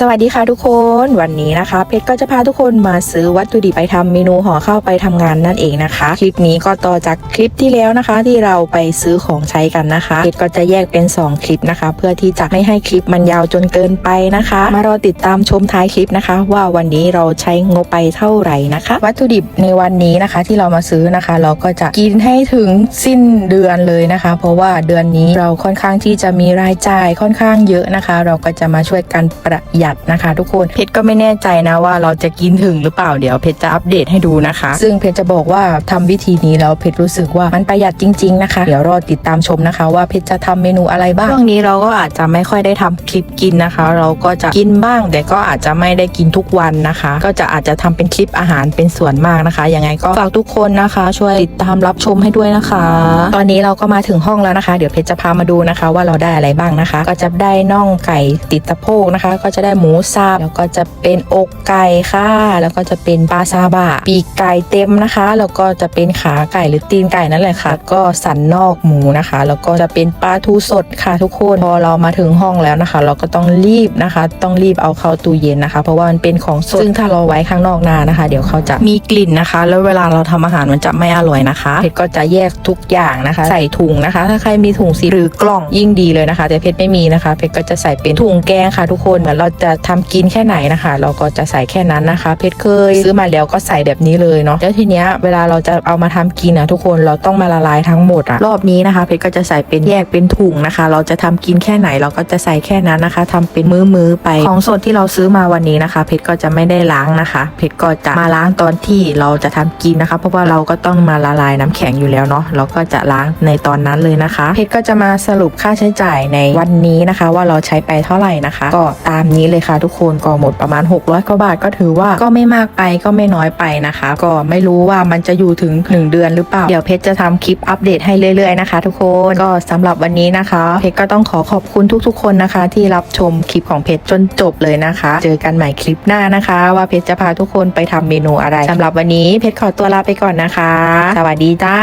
สวัสดีค่ะทุกคนวันนี้นะคะ เพชรก็จะพาทุกคนมาซื้อวัตถุดิบไปทำเมนูห่อข้าวไปทำงานนั่นเองนะคะ คลิปนี้ก็ต่อจากคลิปที่แล้วนะคะ ที่เราไปซื้อของใช้กันนะคะ เพชรก็จะแยกเป็น 2 คลิปนะคะ เพื่อที่จะไม่ให้คลิปมันยาวจนเกินไปนะคะ มารอติดตามชมท้ายคลิปนะคะ ว่าวันนี้เราใช้งบไปเท่าไหร่นะคะ วัตถุดิบในวันนี้นะคะที่เรามาซื้อนะคะ เราก็จะกินให้ถึงสิ้นเดือนเลยนะคะ เพราะว่าเดือนนี้เราค่อนข้างที่จะมีรายจ่ายค่อนข้างเยอะนะคะ เราก็จะมาช่วยกันประหยัดนะคะ ทุกคนเพชรก็ไม่แน่ใจนะว่าเราจะกินถึงหรือเปล่าเดี๋ยวเพชรจะอัปเดตให้ดูนะคะ ซึ่งเพชรจะบอกว่าทำวิธีนี้แล้วเพชรรู้สึกว่ามันประหยัดจริง ๆ นะคะ เดี๋ยวรอติดตามชมนะคะ ว่าเพชรจะทำเมนูอะไรบ้างช่วงนี้เราก็อาจจะไม่ค่อยได้ทำคลิปกินนะคะ เราก็จะกินบ้าง แต่ก็อาจจะไม่ได้กินทุกวันนะคะ ก็จะอาจจะทำเป็นคลิปอาหารเป็นส่วนมากนะคะยังไงก็ฝากทุกคนนะคะ ช่วยติดตามรับชมให้ด้วยนะคะ ตอนนี้เราก็มาถึงห้องแล้วนะคะ เดี๋ยวเพชรจะพามาดูนะคะ ว่าเราได้อะไรบ้างนะคะ ก็จะได้น่องไก่ติดตะโพกนะคะ ก็จะได้หมูสับแล้วก็จะเป็นอกไก่ค่ะ แล้วก็จะเป็นปลาซาบะ ปีกไก่เต็มนะคะ แล้วก็จะเป็นขาไก่หรือตีนไก่นั่นแหละค่ะ ก็สันนอกหมูนะคะ แล้วก็จะเป็นปลาทูสดค่ะทุกคน พอเรามาถึงห้องแล้วนะคะ เราก็ต้องรีบนะคะ ต้องรีบเอาเข้าตู้เย็นนะคะ เพราะว่ามันเป็นของสด ซึ่งถ้าเราไว้ข้างนอกนานนะคะ เดี๋ยวเขาจะมีกลิ่นนะคะ แล้วเวลาเราทำอาหารมันจะไม่อร่อยนะคะเพชรก็จะแยกทุกอย่างนะคะ ใส่ถุงนะคะ ถ้าใครมีถุงสีหรือกล่องยิ่งดีเลยนะคะ แต่เพชรไม่มีนะคะ เพชรก็จะใส่เป็นถุงแกงค่ะ ทุกคนเหมือนเราจะทำกินแค่ไหนนะคะ เราก็จะใส่แค่นั้นนะคะ เพชรเคยซื้อมาแล้วก็ใส่แบบนี้เลยเนาะแล้วทีเนี้ยเวลาเราจะเอามาทำกินนะทุกคนเราต้องมาละลายทั้งหมดอะรอบนี้นะคะ เพชรก็จะใส่เป็นแยกเป็นถุงนะคะ เราจะทำกินแค่ไหนเราก็จะใส่แค่นั้นนะคะทำเป็นมื้อๆไปของสดที่เราซื้อมาวันนี้นะคะ เพชรก็จะไม่ได้ล้างนะคะ เพชรก็จะมาล้างตอนที่เราจะทำกินนะคะ เพราะว่าเราก็ต้องมาละลายน้ำแข็งอยู่แล้วเนาะเราก็จะล้างในตอนนั้นเลยนะคะ เพชรก็จะมาสรุปค่าใช้จ่ายในวันนี้นะคะ ว่าเราใช้ไปเท่าไหร่นะคะ ก็ตามนี้เลยค่ะทุกคนก็หมดประมาณ 600กว่าบาทก็ถือว่าก็ไม่มากไปก็ไม่น้อยไปนะคะ ก็ไม่รู้ว่ามันจะอยู่ถึง 1 เดือนหรือเปล่า เดี๋ยวเพชรจะทำคลิปอัปเดตให้เรื่อยๆนะคะ ทุกคนก็สำหรับวันนี้นะคะ เพชรก็ต้องขอขอบคุณทุกๆ คนนะคะ ที่รับชมคลิปของเพชรจนจบเลยนะคะ เจอกันใหม่คลิปหน้านะคะ ว่าเพชรจะพาทุกคนไปทำเมนูอะไรสำหรับวันนี้เพชรขอตัวลาไปก่อนนะคะ สวัสดีจ้า